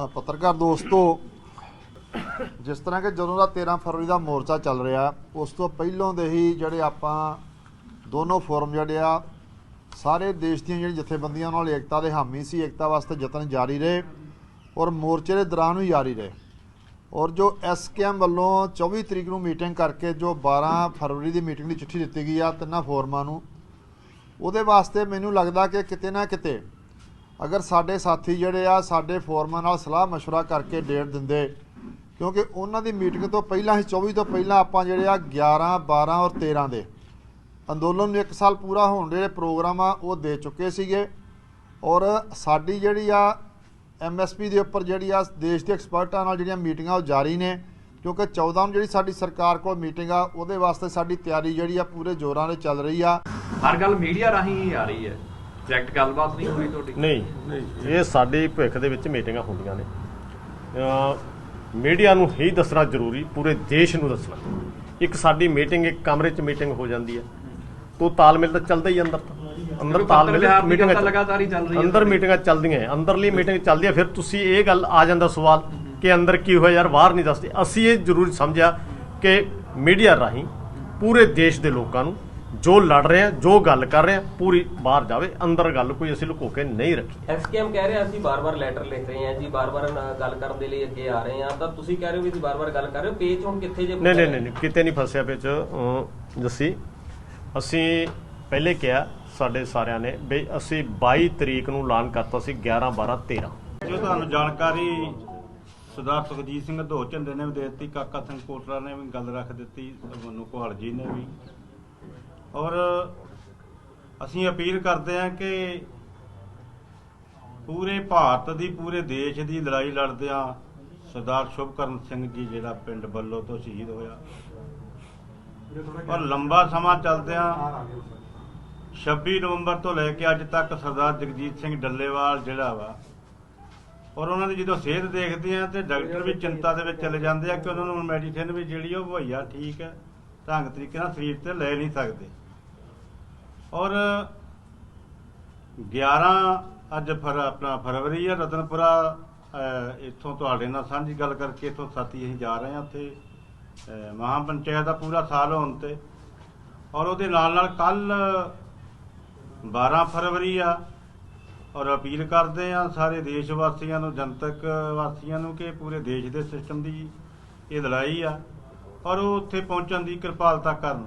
ਪੱਤਰਕਾਰ ਦੋਸਤੋ, ਜਿਸ ਤਰ੍ਹਾਂ ਕਿ ਜਦੋਂ ਦਾ 13 ਫਰਵਰੀ ਦਾ ਮੋਰਚਾ ਚੱਲ ਰਿਹਾ, ਉਸ ਤੋਂ ਪਹਿਲਾਂ ਦੇ ਹੀ ਜਿਹੜੇ ਆਪਾਂ ਦੋਨੋਂ ਫੋਰਮ ਜਿਹੜੇ ਆ, ਸਾਰੇ ਦੇਸ਼ ਦੀਆਂ ਜਿਹੜੀਆਂ ਜਥੇਬੰਦੀਆਂ ਨਾਲ ਏਕਤਾ ਦੇ ਹਾਮੀ ਸੀ, ਏਕਤਾ ਵਾਸਤੇ ਯਤਨ ਜਾਰੀ ਰਹੇ ਔਰ ਮੋਰਚੇ ਦੇ ਦੌਰਾਨ ਵੀ ਜਾਰੀ ਰਹੇ। ਔਰ ਜੋ ਐਸਕੇਐਮ ਵੱਲੋਂ 24 ਤਰੀਕ ਨੂੰ ਮੀਟਿੰਗ ਕਰਕੇ ਜੋ 12 ਫਰਵਰੀ ਦੀ ਮੀਟਿੰਗ ਦੀ ਚਿੱਠੀ ਦਿੱਤੀ ਗਈ ਆ ਤਿੰਨਾਂ ਫੋਰਮਾਂ ਨੂੰ, ਉਹਦੇ ਵਾਸਤੇ ਮੈਨੂੰ ਲੱਗਦਾ ਕਿ ਕਿਤੇ ਨਾ ਕਿਤੇ ਅਗਰ ਸਾਡੇ ਸਾਥੀ ਜਿਹੜੇ ਆ ਸਾਡੇ ਫੋਰਮਾਂ ਨਾਲ ਸਲਾਹ مشورہ ਕਰਕੇ ਡੇਟ ਦਿੰਦੇ ਕਿਉਂਕਿ ਉਹਨਾਂ ਦੀ ਮੀਟਿੰਗ ਤੋਂ ਪਹਿਲਾਂ ਹੀ 24 ਤੋਂ ਪਹਿਲਾਂ ਆਪਾਂ ਜਿਹੜੇ ਆ 11 12 ਔਰ 13 ਦੇ ਅੰਦੋਲਨ ਨੂੰ 1 ਸਾਲ ਪੂਰਾ ਹੋਣ ਦੇ ਜਿਹੜੇ ਪ੍ਰੋਗਰਾਮ ਆ ਉਹ ਦੇ ਚੁੱਕੇ ਸੀਗੇ ਔਰ ਸਾਡੀ ਜਿਹੜੀ ਆ ਐਮਐਸਪੀ ਦੇ ਉੱਪਰ ਜਿਹੜੀ ਆ ਦੇਸ਼ ਦੇ ਐਕਸਪਰਟਾਂ ਨਾਲ ਜਿਹੜੀਆਂ ਮੀਟਿੰਗਾਂ ਉਹ ਜਾਰੀ ਨੇ ਕਿਉਂਕਿ 14 ਨੂੰ ਜਿਹੜੀ ਸਾਡੀ ਸਰਕਾਰ ਕੋਲ ਮੀਟਿੰਗ ਆ ਉਹਦੇ ਵਾਸਤੇ ਸਾਡੀ ਤਿਆਰੀ ਜਿਹੜੀ ਆ ਪੂਰੇ ਜ਼ੋਰਾਂ 'ਤੇ ਚੱਲ ਰਹੀ ਆ ਹਰ ਗੱਲ ਮੀਡੀਆ ਰਾਹੀਂ ਹੀ ਆ ਰਹੀ ਹੈ ਡਾਇਰੈਕਟ ਗੱਲਬਾਤ ਨਹੀਂ ਹੋਈ ਤੁਹਾਡੀ? ਨਹੀਂ। ਇਹ ਸਾਡੀ ਭਵਿੱਖ ਦੇ ਵਿੱਚ ਮੀਟਿੰਗਾਂ ਹੁੰਦੀਆਂ ਨੇ। ਮੀਡੀਆ ਨੂੰ ਹੀ ਦੱਸਣਾ ਜ਼ਰੂਰੀ ਪੂਰੇ ਦੇਸ਼ ਨੂੰ ਦੱਸਣਾ। ਇੱਕ ਸਾਡੀ ਮੀਟਿੰਗ ਇੱਕ ਕਮਰੇ 'ਚ ਮੀਟਿੰਗ ਹੋ ਜਾਂਦੀ ਹੈ। ਤੋ ਤਾਲਮੇਲ ਤਾਂ ਚੱਲਦਾ ਹੀ ਅੰਦਰ ਅੰਦਰ ਤਾਲਮੇਲ ਚੱਲ- ਲਗਾਤਾਰ ਹੀ ਚੱਲ ਰਹੀ ਹੈ। ਅੰਦਰ ਮੀਟਿੰਗਾਂ ਚੱਲਦੀਆਂ ਹੈ। ਅੰਦਰਲੀ ਮੀਟਿੰਗ ਚੱਲਦੀ ਹੈ। ਫਿਰ ਤੁਸੀਂ ਇਹ ਗੱਲ ਆ ਜਾਂਦਾ ਸਵਾਲ ਕਿ ਅੰਦਰ ਕੀ ਹੋਇਆ ਯਾਰ ਬਾਹਰ ਨਹੀਂ ਦੱਸਦੇ। ਅਸੀਂ ਇਹ ਜ਼ਰੂਰ ਸਮਝਿਆ ਕਿ ਮੀਡੀਆ ਰਾਹੀਂ ਪੂਰੇ ਦੇਸ਼ ਦੇ ਲੋਕਾਂ ਨੂੰ ਜੋ ਲੜ ਰਹੇ ਆ ਜੋ ਗੱਲ ਕਰ ਰਹੇ ਆ ਪੂਰੀ ਬਾਹਰ ਜਾਵੇ ਅੰਦਰ ਗੱਲ ਕੋਈ ਅਸੀਂ ਲੁਕੋ ਕੇ ਨਹੀਂ ਰੱਖੀ। ਐਸਕੇਐਮ ਕਹਿ ਰਿਹਾ ਅਸੀਂ ਬਾਰ-ਬਾਰ ਲੈਟਰ ਲਿਖ ਰਹੇ ਹਾਂ ਜੀ ਬਾਰ-ਬਾਰ ਗੱਲ ਕਰਨ ਦੇ ਲਈ ਅੱਗੇ ਆ ਰਹੇ ਹਾਂ। ਤਾਂ ਤੁਸੀਂ ਕਹਿ ਰਹੇ ਹੋ ਵੀ ਅਸੀਂ ਬਾਰ-ਬਾਰ ਗੱਲ ਕਰ ਰਹੇ ਹੋ ਪੇਜ ਹੁਣ ਕਿੱਥੇ ਜੇ ਨਹੀਂ ਨਹੀਂ ਨਹੀਂ ਕਿਤੇ ਨਹੀਂ ਫਸਿਆ ਵਿੱਚ ਜੱਸੀ ਅਸੀਂ ਪਹਿਲੇ ਕਿਹਾ ਸਾਡੇ ਸਾਰਿਆਂ ਨੇ ਵੀ ਅਸੀਂ 22 ਤਰੀਕ ਨੂੰ ਐਲਾਨ ਕਰਤਾ ਸੀ 11 12 13 ਜੋ ਤੁਹਾਨੂੰ ਜਾਣਕਾਰੀ ਸਰਦਾਰ ਸੁਖਜੀਤ ਸਿੰਘ ਧੋ ਝੰਡੇ ਨੇ ਵੀ ਦੇ ਦਿੱਤੀ ਕਾਕਾ ਸਿੰਘ ਕੋਟਲਾ ਨੇ ਵੀ ਗੱਲ ਰੱਖ ਦਿੱਤੀ ਮਨੂ ਕੋਹਲ ਜੀ ਨੇ ਵੀ। ਔਰ ਅਸੀਂ ਅਪੀਲ ਕਰਦੇ ਹਾਂ ਕਿ ਪੂਰੇ ਭਾਰਤ ਦੀ, ਪੂਰੇ ਦੇਸ਼ ਦੀ ਲੜਾਈ ਲੜਦਿਆਂ ਸਰਦਾਰ ਸ਼ੁਭਕਰਨ ਸਿੰਘ ਜੀ ਜਿਹੜਾ ਪਿੰਡ ਬੱਲੋ ਤੋਂ ਸ਼ਹੀਦ ਹੋਇਆ। ਔਰ ਲੰਬਾ ਸਮਾਂ ਚੱਲਦਿਆਂ 26 ਨਵੰਬਰ ਤੋਂ ਲੈ ਕੇ ਅੱਜ ਤੱਕ ਸਰਦਾਰ ਜਗਜੀਤ ਸਿੰਘ ਡੱਲੇਵਾਲ ਜਿਹੜਾ ਵਾ, ਔਰ ਉਹਨਾਂ ਦੀ ਜਦੋਂ ਸਿਹਤ ਦੇਖਦੇ ਆ ਤੇ ਡਾਕਟਰ ਵੀ ਚਿੰਤਾ ਦੇ ਵਿੱਚ ਚਲੇ ਜਾਂਦੇ ਆ ਕਿ ਉਹਨਾਂ ਨੂੰ ਮੈਡੀਸਿਨ ਵੀ ਜਿਹੜੀ ਉਹ ਮੁਹੱਈਆ ਠੀਕ ਹੈ। ਢੰਗ ਤਰੀਕੇ ਨਾਲ ਸਰੀਰ ਤੇ ਲੈ ਨਹੀਂ ਸਕਦੇ। ਔਰ 11 ਅੱਜ ਫਰ ਆਪਣਾ ਫਰਵਰੀ ਆ ਰਤਨਪੁਰਾ ਇੱਥੋਂ ਤੁਹਾਡੇ ਨਾਲ ਸਾਂਝੀ ਗੱਲ ਕਰਕੇ ਇੱਥੋਂ ਸਾਥੀ ਅਸੀਂ ਜਾ ਰਹੇ ਹਾਂ ਉੱਥੇ। ਅਹ, ਮਹਾਂ ਪੰਚਾਇਤ ਦਾ ਪੂਰਾ ਸਾਲ ਹੋਣ ਤੇ। ਔਰ ਉਹਦੇ ਨਾਲ ਨਾਲ ਕੱਲ 12 ਫਰਵਰੀ ਆ ਔਰ ਅਪੀਲ ਕਰਦੇ ਆ ਸਾਰੇ ਦੇਸ਼ ਵਾਸੀਆਂ ਨੂੰ ਜਨਤਕ ਵਾਸੀਆਂ ਨੂੰ ਕਿ ਪੂਰੇ ਦੇਸ਼ ਦੇ ਸਿਸਟਮ ਦੀ ਇਹ ਲੜਾਈ ਆ। ਔਰ ਉਹ ਉੱਥੇ ਪਹੁੰਚਣ ਦੀ ਕਿਰਪਾਲਤਾ ਕਰਨ।